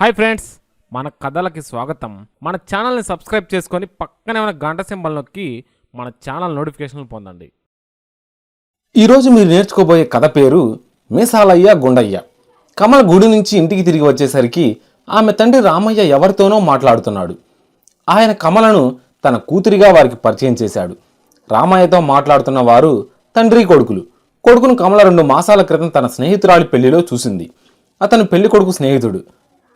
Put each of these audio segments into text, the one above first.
Hi friends మన కథలకి స్వాగతం. మన ఛానల్ని సబ్స్క్రైబ్ చేసుకొని పక్కనే ఉన్న గంట సింబల్ నొక్కి మన ఛానల్ నోటిఫికేషన్లు పొందండి. ఈరోజు మీరు నేర్చుకోబోయే కథ పేరు మీసాలయ్య గుండయ్య. కమల గుడి నుంచి ఇంటికి తిరిగి వచ్చేసరికి ఆమె తండ్రి రామయ్య ఎవరితోనో మాట్లాడుతున్నాడు. ఆయన కమలను తన కూతురిగా వారికి పరిచయం చేశాడు. రామయ్యతో మాట్లాడుతున్న వారు తండ్రి కొడుకులు. కొడుకును కమల రెండు మాసాల క్రితం తన స్నేహితురాలి పెళ్ళిలో చూసింది. అతను పెళ్ళి కొడుకు స్నేహితుడు.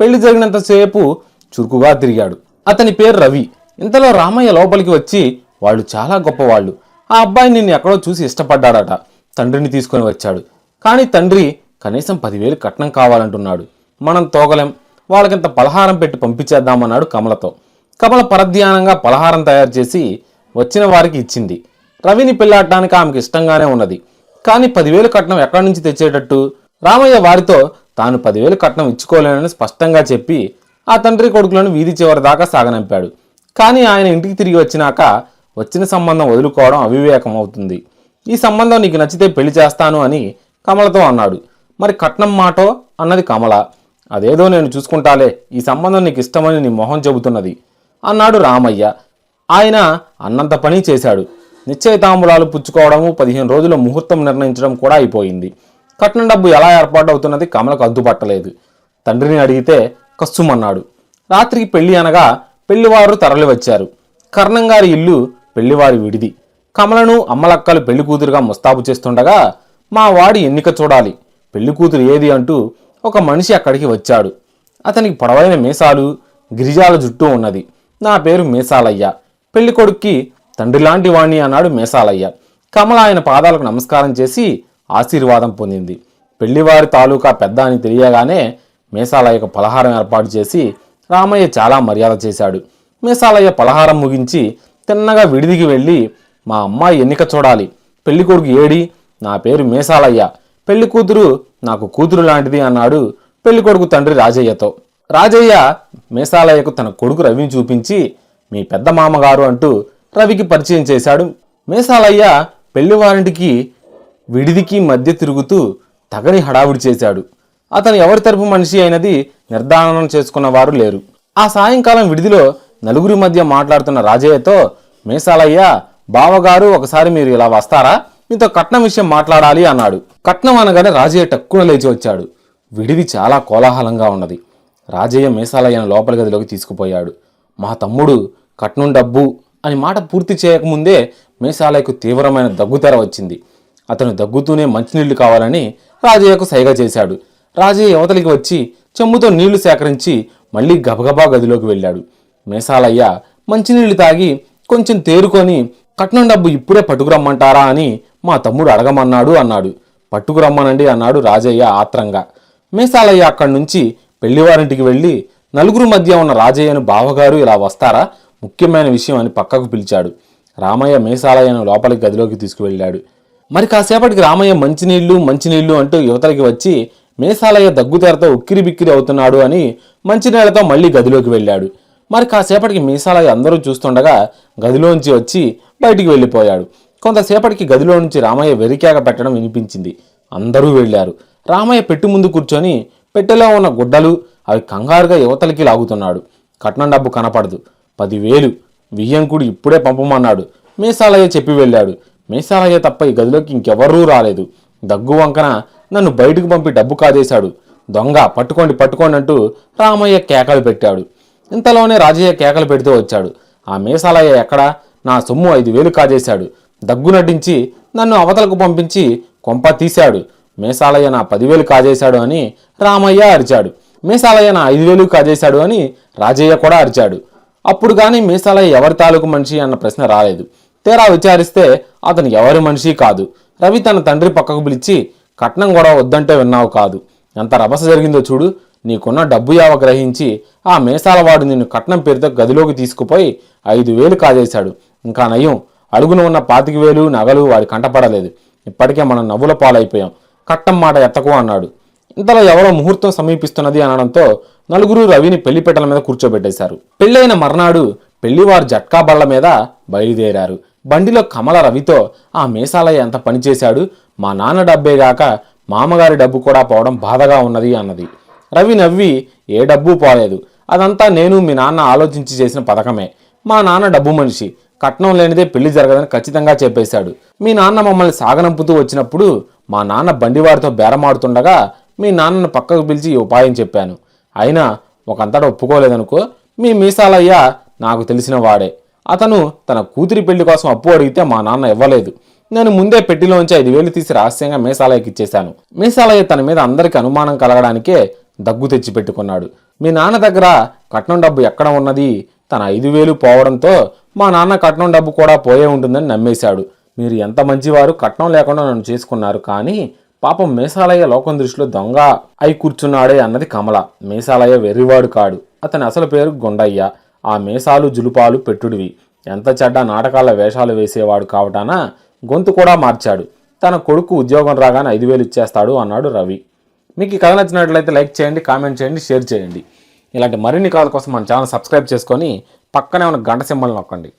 పెళ్ళి జరిగినంతసేపు చురుకుగా తిరిగాడు. అతని పేరు రవి. ఇంతలో రామయ్య లోపలికి వచ్చి వాళ్ళు చాలా గొప్పవాళ్ళు. ఆ అబ్బాయి నిన్ను ఎక్కడో చూసి ఇష్టపడ్డాడట. తండ్రిని తీసుకొని వచ్చాడు. కానీ తండ్రి కనీసం పదివేలు కట్నం కావాలంటున్నాడు. మనం తోగలేం. వాళ్ళకింత పలహారం పెట్టి పంపించేద్దామన్నాడు కమలతో. కమల పరధ్యానంగా పలహారం తయారు చేసి వచ్చిన వారికి ఇచ్చింది. రవిని పెళ్ళాడటానికి ఆమెకు ఇష్టంగానే ఉన్నది. కానీ పదివేలు కట్నం ఎక్కడి నుంచి తెచ్చేటట్టు? రామయ్య వారితో తాను పదివేలు కట్నం ఇచ్చుకోలేనని స్పష్టంగా చెప్పి ఆ తండ్రి కొడుకులను వీధి చివరి దాకా సాగనంపాడు. కానీ ఆయన ఇంటికి తిరిగి వచ్చినాక వచ్చిన సంబంధం వదులుకోవడం అవివేకం అవుతుంది. ఈ సంబంధం నీకు నచ్చితే పెళ్ళి చేస్తాను అని కమలతో అన్నాడు. మరి కట్నం మాటో? అన్నది కమల. అదేదో నేను చూసుకుంటాలే ఈ సంబంధం నీకు ఇష్టమని నీ మొహం చెబుతున్నది అన్నాడు రామయ్య. ఆయన అన్నంత పని చేశాడు. నిశ్చయతాంబులాలు పుచ్చుకోవడము పదిహేను రోజుల ముహూర్తం నిర్ణయించడం కూడా అయిపోయింది. కట్నం డబ్బు ఎలా ఏర్పాటవుతున్నది కమలకు అద్దుపట్టలేదు. తండ్రిని అడిగితే కస్సుమన్నాడు రాత్రికి పెళ్ళి అనగా పెళ్ళివారు తరలి వచ్చారు కర్ణంగారి ఇల్లు పెళ్ళివారి విడిది. కమలను అమ్మలక్కలు పెళ్ళి కూతురుగా ముస్తాబు చేస్తుండగా మా వాడి ఎన్నిక చూడాలి. పెళ్ళి కూతురు ఏది అంటూ ఒక మనిషి అక్కడికి వచ్చాడు. అతనికి పొడవైన మీసాలు గిరిజాల జుట్టు ఉన్నది. నా పేరు మీసాలయ్య. పెళ్ళి కొడుక్కి తండ్రి లాంటి వాణ్ణి అన్నాడు మీసాలయ్య. కమల ఆయన పాదాలకు నమస్కారం చేసి ఆశీర్వాదం పొందింది. పెళ్ళివారి తాలూకా పెద్ద అని తెలియగానే మీసాలయ్యకు పలహారం ఏర్పాటు చేసి రామయ్య చాలా మర్యాద చేశాడు. మీసాలయ్య పలహారం ముగించి తిన్నగా విడిదికి వెళ్ళి మా అమ్మాయి ఎన్నిక చూడాలి. పెళ్ళి కొడుకు ఏడి? నా పేరు మీసాలయ్య. పెళ్ళి కూతురు నాకు కూతురు లాంటిది అన్నాడు పెళ్ళి కొడుకు తండ్రి రాజయ్యతో. రాజయ్య మేసాలయ్యకు తన కొడుకు రవిని చూపించి మీ పెద్ద మామగారు అంటూ రవికి పరిచయం చేశాడు. మేసాలయ్య పెళ్ళివారింటికి విడిదికి మధ్య తిరుగుతూ తగని హడావుడి చేశాడు. అతను ఎవరి తరపు మనిషి అయినది నిర్ధారణం చేసుకున్న వారు లేరు. ఆ సాయంకాలం విడిదిలో నలుగురి మధ్య మాట్లాడుతున్న రాజయ్యతో మీసాలయ్య బావగారు ఒకసారి మీరు ఇలా వస్తారా? మీతో కట్నం విషయం మాట్లాడాలి అన్నాడు. కట్నం అనగానే రాజయ్య టక్కున లేచి వచ్చాడు. విడిది చాలా కోలాహలంగా ఉన్నది. రాజయ్య మీసాలయ్యను లోపల గదిలోకి తీసుకుపోయాడు. మా తమ్ముడు కట్నం డబ్బు అని మాట పూర్తి చేయకముందే మీసాలయ్యకు తీవ్రమైన దగ్గుతెర వచ్చింది. అతను దగ్గుతూనే మంచినీళ్ళు కావాలని రాజయ్యకు సైగ చేశాడు. రాజయ్య యువతలికి వచ్చి చెమ్ముతో నీళ్ళు సేకరించి మళ్ళీ గబగబా గదిలోకి వెళ్ళాడు. మేసాలయ్య మంచినీళ్ళు తాగి కొంచెం తేరుకొని కట్నం డబ్బు ఇప్పుడే పట్టుకురమ్మంటారా అని మా తమ్ముడు అడగమన్నాడు అన్నాడు. పట్టుకురమ్మనండి అన్నాడు రాజయ్య ఆత్రంగా. మేసాలయ్య అక్కడి నుంచి పెళ్ళివారింటికి వెళ్ళి నలుగురు మధ్య ఉన్న రాజయ్యను బావగారు ఇలా వస్తారా? ముఖ్యమైన విషయం అని పక్కకు పిలిచాడు. రామయ్య మేసాలయ్యను లోపలికి గదిలోకి తీసుకువెళ్ళాడు. మరి కాసేపటికి రామయ్య మంచినీళ్ళు మంచినీళ్ళు అంటూ యువతలకి వచ్చి మీసాలయ్య దగ్గుతేరతో ఉక్కిరి బిక్కిరి అవుతున్నాడు అని మంచినీళ్ళతో మళ్ళీ గదిలోకి వెళ్ళాడు. మరి కాసేపటికి మీసాలయ్య అందరూ చూస్తుండగా గదిలోంచి వచ్చి బయటికి వెళ్ళిపోయాడు. కొంతసేపటికి గదిలో నుంచి రామయ్య వెరికేక పెట్టడం వినిపించింది. అందరూ వెళ్ళారు. రామయ్య పెట్టు ముందు కూర్చొని పెట్టెలో ఉన్న గుడ్డలు అవి కంగారుగా యువతలకి లాగుతున్నాడు. కట్నం డబ్బు కనపడదు. పదివేలు. వియ్యంకుడు ఇప్పుడే పంపమన్నాడు. మీసాలయ్య చెప్పి వెళ్ళాడు. మీసాలయ్య తప్ప ఈ గదిలోకి ఇంకెవరూ రాలేదు. దగ్గు వంకన నన్ను బయటకు పంపి డబ్బు కాజేశాడు దొంగ పట్టుకోండి పట్టుకోండి అంటూ రామయ్య కేకలు పెట్టాడు. ఇంతలోనే రాజయ్య కేకలు పెడుతూ వచ్చాడు. ఆ మీసాలయ్య ఎక్కడ? నా సొమ్ము ఐదు వేలు కాజేశాడు. దగ్గు నటించి నన్ను అవతలకు పంపించి కొంప తీశాడు. మీసాలయ్య నా పదివేలు కాజేశాడు అని రామయ్య అరిచాడు. మీసాలయ్య నా ఐదు వేలు కాజేశాడు అని రాజయ్య కూడా అరిచాడు. అప్పుడు కానీ మీసాలయ్య ఎవరి తాలూకు మనిషి అన్న ప్రశ్న రాలేదు. తేరా విచారిస్తే అతను ఎవరి మనిషి కాదు. రవి తన తండ్రి పక్కకు పిలిచి కట్నం కూడా వద్దంటే విన్నావు కాదు. ఎంత రభస జరిగిందో చూడు. నీకున్న డబ్బు యావ గ్రహించి ఆ మేసాలవాడు నిన్ను కట్నం పేరుతో గదిలోకి తీసుకుపోయి ఐదు వేలు కాజేశాడు. ఇంకా నయం అడుగున ఉన్న పాతిక వేలు నగలు వాడి కంటపడలేదు. ఇప్పటికే మనం నవ్వుల పాలైపోయాం. కట్టం మాట ఎత్తకు అన్నాడు. ఇంతలో ఎవరో ముహూర్తం సమీపిస్తున్నది అనడంతో నలుగురు రవిని పెళ్ళిపెట్టల మీద కూర్చోబెట్టేశారు. పెళ్ళైన మర్నాడు పెళ్ళివారు జట్కా బళ్ళ మీద బయలుదేరారు. బండిలో కమల రవితో ఆ మీసాలయ్య ఎంత పనిచేశాడు మా నాన్న డబ్బే గాక మామగారి డబ్బు కూడా పోవడం బాధగా ఉన్నది అన్నది. రవి నవ్వి ఏ డబ్బు పోలేదు. అదంతా నేను మీ నాన్న ఆలోచించి చేసిన పథకమే. మా నాన్న డబ్బు మనిషి. కట్నం లేనిదే పెళ్ళి జరగదని ఖచ్చితంగా చెప్పేశాడు. మీ నాన్న మమ్మల్ని సాగనంపుతూ వచ్చినప్పుడు మా నాన్న బండివాడితో బేరమాడుతుండగా మీ నాన్నను పక్కకు పిలిచి ఉపాయం చెప్పాను. అయినా ఒకంతట ఒప్పుకోలేదనుకో మీ మీసాలయ్య నాకు తెలిసిన వాడే. అతను తన కూతురి పెళ్ళి కోసం అప్పు అడిగితే మా నాన్న ఇవ్వలేదు. నేను ముందే పెట్టిలోంచి ఐదు వేలు తీసి రహస్యంగా మేసాలయ్యకి ఇచ్చేశాను. మేసాలయ్య తన మీద అందరికి అనుమానం కలగడానికే దగ్గు తెచ్చి పెట్టుకున్నాడు. మీ నాన్న దగ్గర కట్నం డబ్బు ఎక్కడ ఉన్నది? తన ఐదు వేలు పోవడంతో మా నాన్న కట్నం డబ్బు కూడా పోయే ఉంటుందని నమ్మేశాడు. మీరు ఎంత మంచివారు కట్నం లేకుండా నన్ను చేసుకున్నారు కానీ పాపం మేసాలయ్య లోకం దృష్టిలో దొంగ అయి కూర్చున్నాడే అన్నది కమల. మేసాలయ్య వెర్రివాడు కాడు. అతని అసలు పేరు గుండయ్య. ఆ మేసాలు జులుపాలు పెట్టుడివి. ఎంత చెడ్డ నాటకాల వేషాలు వేసేవాడు కావటాన? గొంతు కూడా మార్చాడు. తన కొడుకు ఉద్యోగం రాగానే ఐదు వేలు ఇచ్చేస్తాడు అన్నాడు రవి. మీకు ఈ కథ నచ్చినట్లయితే లైక్ చేయండి కామెంట్ చేయండి షేర్ చేయండి. ఇలాంటి మరిన్ని కథల కోసం మన ఛానల్ సబ్స్క్రైబ్ చేసుకొని పక్కనే ఉన్న గంట సింబల్ నొక్కండి.